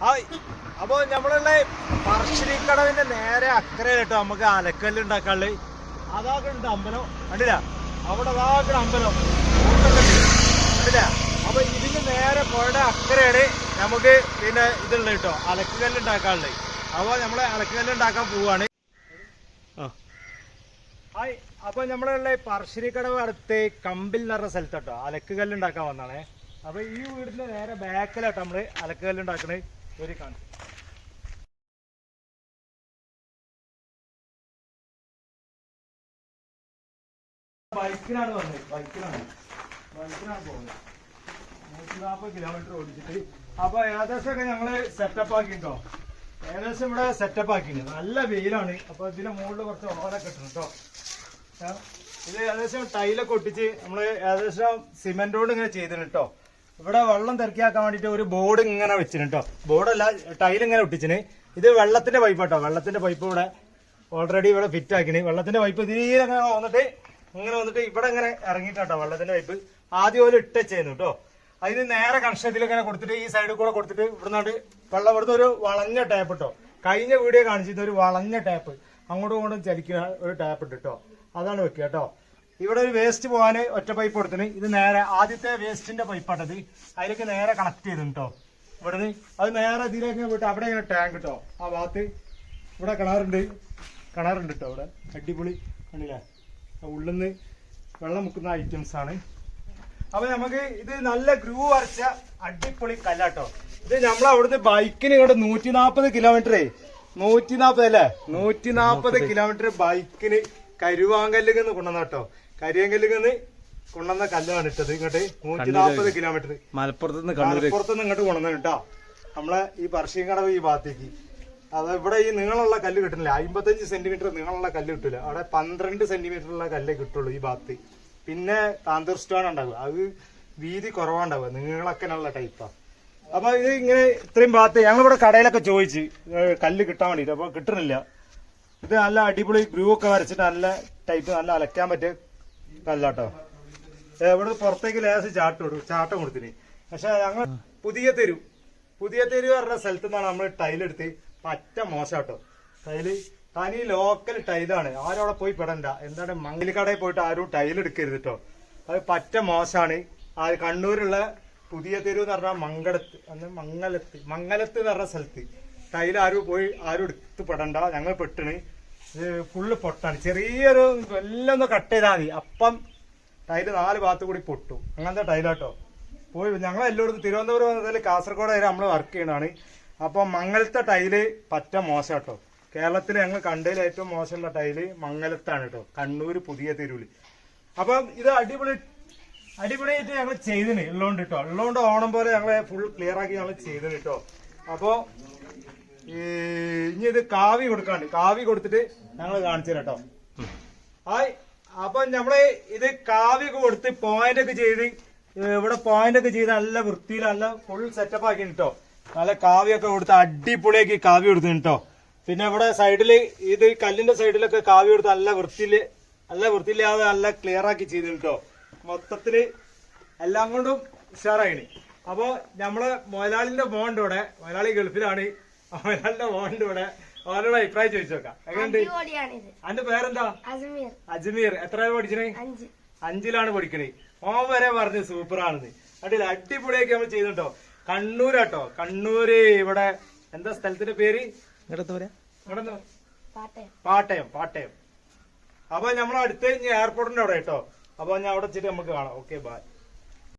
Hi. അപ്പൊ നമ്മളുള്ള പറശ്ശിനിക്കടവിന്റെ നേരെ അക്കരെ കേട്ടോ നമുക്ക് അലക്കല്ല് ഉണ്ടാക്കാനുള്ളത് അതാക്കുന്നുണ്ട് അമ്പലം. കണ്ടില്ല? അവിടെ അതാക്കുന്ന അമ്പലം. കണ്ടില്ല? അപ്പൊ ഇതിന് നേരെ പുഴയുടെ അക്കരയാണ് നമുക്ക് പിന്നെ ഇതുള്ളത് കേട്ടോ. അലക്കുകല്ല് ഉണ്ടാക്കാനുള്ളത് അപ്പൊ നമ്മൾ അലക്കുകല്ല് ഉണ്ടാക്കാൻ പോവാണ്. ഹായ്. അപ്പൊ നമ്മളുള്ള പറശ്ശിനിക്കടവ് അടുത്ത് കമ്പിൽ നിറഞ്ഞ സ്ഥലത്ത് കേട്ടോ. അലക്കുകല്ല് ഉണ്ടാക്കാൻ വന്നാണേ അപ്പൊ ഈ വീടിന്റെ നേരെ ബാക്കിലാട്ടോ നമ്മൾ അലക്കുകല്ല് ഉണ്ടാക്കണേ. ഒരു കാണിച്ചു ബൈക്കിനാണ് വന്നത്. ബൈക്കിനാണ്. ബൈക്കിനാണ് പോകുന്നത്. നൂറ്റി നാൽപ്പത് കിലോമീറ്റർ ഓടിച്ചിട്ട്. അപ്പൊ ഏകദേശം ഒക്കെ ഞങ്ങൾ സെറ്റപ്പ് ആക്കിട്ടോ. ഏകദേശം ഇവിടെ സെറ്റപ്പ് ആക്കിയിട്ടുണ്ട്. നല്ല വെയിലാണ്. അപ്പൊ ഇതിന്റെ മുകളിൽ കുറച്ച് ഓല കെട്ടണം കേട്ടോ ഇത് ഏകദേശം ടൈലൊക്കെ ഒട്ടിച്ച് നമ്മൾ ഏകദേശം സിമെന്റ് കൊണ്ട് ഇങ്ങനെ ചെയ്തിട്ടുണ്ട് കേട്ടോ ഇവിടെ വെള്ളം തിരക്കിയാക്കാൻ വേണ്ടിട്ട് ഒരു ബോർഡ് ഇങ്ങനെ വെച്ചിന് കേട്ടോ ബോർഡല്ല ടൈൽ ഇങ്ങനെ ഒട്ടിച്ചിന്. ഇത് വെള്ളത്തിന്റെ പൈപ്പ് കേട്ടോ വെള്ളത്തിന്റെ പൈപ്പ് ഇവിടെ ഓൾറെഡി ഇവിടെ ഫിറ്റ് ആക്കിന്. വെള്ളത്തിന്റെ പൈപ്പ് തീരെ അങ്ങനെ വന്നിട്ട് ഇങ്ങനെ വന്നിട്ട് ഇവിടെ ഇങ്ങനെ ഇറങ്ങിയിട്ടോ വെള്ളത്തിന്റെ പൈപ്പ് ആദ്യം ഒരു ഇട്ട ചെയ്യുന്നു കേട്ടോ അതിന് നേരെ ഇങ്ങനെ കൊടുത്തിട്ട് ഈ സൈഡിൽ കൂടെ കൊടുത്തിട്ട് ഇവിടുന്നാണ്ട് വെള്ളം ഇവിടുന്ന് ഒരു വളഞ്ഞ ടാപ്പ് കേട്ടോ കഴിഞ്ഞ വീഡിയോ കാണിച്ചിട്ട് ഒരു വളഞ്ഞ ടാപ്പ് അങ്ങോട്ടും ഇങ്ങോട്ടും ചലിക്കുന്ന ഒരു ടാപ്പ് ഇട്ട് അതാണ് വെക്കുക കേട്ടോ ഇവിടെ ഒരു വേസ്റ്റ് പോകാൻ ഒറ്റ പൈപ്പ് കൊടുത്തിന്. ഇത് നേരെ ആദ്യത്തെ വേസ്റ്റിന്റെ പൈപ്പാട്ടത് അതിലേക്ക് നേരെ കണക്ട് ചെയ്തു കേട്ടോ ഇവിടുന്ന് അത് നേരെ ഇതിലേക്ക് വിട്ട് അവിടെ ഇങ്ങനെ ടാങ്ക് കേട്ടോ ആ ഭാഗത്ത് ഇവിടെ കിണറുണ്ട്. കിണറുണ്ട് കേട്ടോ ഇവിടെ. അടിപൊളി കണ്ടില്ലേ? ഉള്ളിൽ നിന്ന് വെള്ളം മുക്കുന്ന ഐറ്റംസ് ആണ്. അപ്പൊ നമുക്ക് ഇത് നല്ല ഗ്രൂ വരച്ച അടിപൊളി കല്ലാട്ടോ ഇത് നമ്മൾ ബൈക്കിന് ഇവിടെ നൂറ്റി നാപ്പത് കിലോമീറ്ററേ നൂറ്റി നാപ്പത് അല്ലേ? നൂറ്റി നാപ്പത് കിലോമീറ്റർ ബൈക്കിന് കരുവാങ്കല്ലിന്ന് കൊണ്ടുവന്ന കേട്ടോ കരിയങ്കല്ലിന്ന് കൊണ്ടുവന്ന കല്ലാണ് ഇട്ടത്. ഇങ്ങോട്ട് നൂറ്റി നാൽപ്പത് കിലോമീറ്റർ മലപ്പുറത്ത് നിന്ന് കണ്ണൂര് മലപ്പുറത്തുനിന്ന് ഇങ്ങോട്ട് കൊണ്ടുവന്ന കേട്ടോ. നമ്മളെ ഈ പറശ്ശിയും കടവ് ഈ ഭാഗത്തേക്ക്. അത് ഇവിടെ ഈ നീളമുള്ള കല്ല് കിട്ടുന്നില്ല. അമ്പത്തഞ്ച് സെന്റിമീറ്റർ നീളമുള്ള കല്ല് കിട്ടില്ല അവിടെ പന്ത്രണ്ട് സെന്റിമീറ്റർ ഉള്ള കല്ലേ കിട്ടുള്ളൂ ഈ ഭാഗത്ത്. പിന്നെ താന്തൂർ സ്റ്റോൺ ഉണ്ടാവുക. അത് വീതി കുറവാണ്ടാവുക. നീളക്കനുള്ള ടൈപ്പാ അപ്പൊ ഇത് ഇങ്ങനെ ഇത്രയും ഭാഗത്ത് ഞങ്ങളിവിടെ കടയിലൊക്കെ ചോദിച്ച് കല്ല് കിട്ടാൻ വേണ്ടിട്ട് അപ്പൊ കിട്ടണില്ല ഇത് നല്ല അടിപൊളി ഗ്രൂ ഒക്കെ വരച്ചിട്ട് നല്ല ടൈപ്പ് നല്ല അലക്കാൻ പറ്റിയ കല്ലാട്ടോ. എവിടെ പുറത്തേക്ക് ലേസ് ചാട്ടം ഇടും. ചാട്ടം കൊടുത്തിന്. പക്ഷെ ഞങ്ങൾ പുതിയ തെരു. പുതിയ തെരു പറഞ്ഞ സ്ഥലത്ത് നിന്നാണ് നമ്മൾ ടൈലെടുത്ത് പറ്റ മോശാട്ടോ. ടൈൽ തനി ലോക്കൽ ടൈലാണ് ആരും അവിടെ പോയി പെടണ്ട. എന്താണ് മംഗലിക്കടയിൽ പോയിട്ട് ആരും ടൈൽ എടുക്കരുത് കേട്ടോ അത് പറ്റ മോശമാണ് ആ കണ്ണൂരുള്ള പുതിയ തെരു എന്ന് പറഞ്ഞാൽ മംഗളത്ത് അന്ന് മംഗലത്ത് മംഗലത്ത് എന്ന് പറഞ്ഞ സ്ഥലത്ത്. ടൈൽ ആരും പോയി ആരും എടുത്ത് പെടണ്ട. ഞങ്ങൾ പെട്ടിണ് ഫുള്ള് പൊട്ടാണ്. ചെറിയൊരു എല്ലാം ഒന്ന് കട്ട് ചെയ്താൽ മതി. അപ്പം ടൈൽ നാല് ഭാഗത്ത് കൂടി പൊട്ടു. അങ്ങനത്തെ ടൈലാട്ടോ പോയി ഞങ്ങൾ എല്ലായിടത്തും തിരുവനന്തപുരം വന്നതിൽ കാസർഗോഡ് വരെ നമ്മൾ വർക്ക് ചെയ്യണതാണ് അപ്പോൾ മംഗലത്തെ ടൈൽ പറ്റ കേട്ടോ കേരളത്തിൽ ഞങ്ങൾ കണ്ടതിൽ ഏറ്റവും മോശമുള്ള ടൈൽ മംഗലത്താണ് കേട്ടോ കണ്ണൂർ പുതിയ തെരുവിൽ അപ്പം ഇത് അടിപൊളി അടിപൊളിയായിട്ട് ഞങ്ങൾ ചെയ്തിന് ഉള്ളതുകൊണ്ട് കേട്ടോ ഉള്ളതുകൊണ്ട് ഓണം പോലെ ഞങ്ങൾ ഫുൾ ക്ലിയർ ആക്കി ഞങ്ങൾ ചെയ്തിന് കേട്ടോ അപ്പോൾ ഇനി ഇത് കാവി കൊടുക്കാണ്ട്. കാവി കൊടുത്തിട്ട് ഞങ്ങൾ കാണിച്ചു കേട്ടോ ഹായ്. അപ്പൊ നമ്മൾ ഇത് കാവി കൊടുത്ത് പോയിന്റ് ഒക്കെ ചെയ്ത് ഇവിടെ പോയിന്റ് ഒക്കെ ചെയ്ത് നല്ല വൃത്തിയിൽ നല്ല ഫുൾ സെറ്റപ്പ് ആക്കി കേട്ടോ നല്ല കാവിയൊക്കെ കൊടുത്ത് അടിപൊളിയാക്കി കാവി കൊടുത്തു കേട്ടോ പിന്നെ ഇവിടെ സൈഡിൽ ഇത് കല്ലിന്റെ സൈഡിലൊക്കെ കാവി കൊടുത്ത് നല്ല വൃത്തിയിൽ നല്ല വൃത്തിയില്ലാതെ നല്ല ക്ലിയർ ആക്കി ചെയ്തു കേട്ടോ മൊത്തത്തിൽ എല്ലാം കൊണ്ടും ഉഷാറായിന്. അപ്പോൾ നമ്മളെ മുതലാളിന്റെ മോണ്ടോടെ ഇവിടെ. ഗൾഫിലാണ്. മുതലാളിന്റെ മോണ്ട് ഇവിടെ. ഓരോ അഭിപ്രായം ചോദിച്ചു നോക്കാം. എങ്ങനെയുണ്ട്? അന്റെ പേരെന്താ? അജ്മീർ. അജ്മീർ. എത്ര പഠിക്കണേ? അഞ്ച്. അഞ്ചിലാണ് പഠിക്കണേ. ഓൻ വരെ പറഞ്ഞു സൂപ്പർ ആണെന്ന് അടിയിൽ അടിപൊളിയൊക്കെ നമ്മൾ ചെയ്തിട്ടോ കണ്ണൂരാട്ടോ. കണ്ണൂര് ഇവിടെ എന്താ സ്ഥലത്തിന്റെ പേര്? പാട്ടയം. പാട്ടയം അപ്പൊ നമ്മളടുത്ത് ഇനി എയർപോർട്ടിന്റെ അവിടെ കേട്ടോ അപ്പൊ ഞാൻ അവിടെ വെച്ചിട്ട് നമുക്ക് കാണാം. Okay bye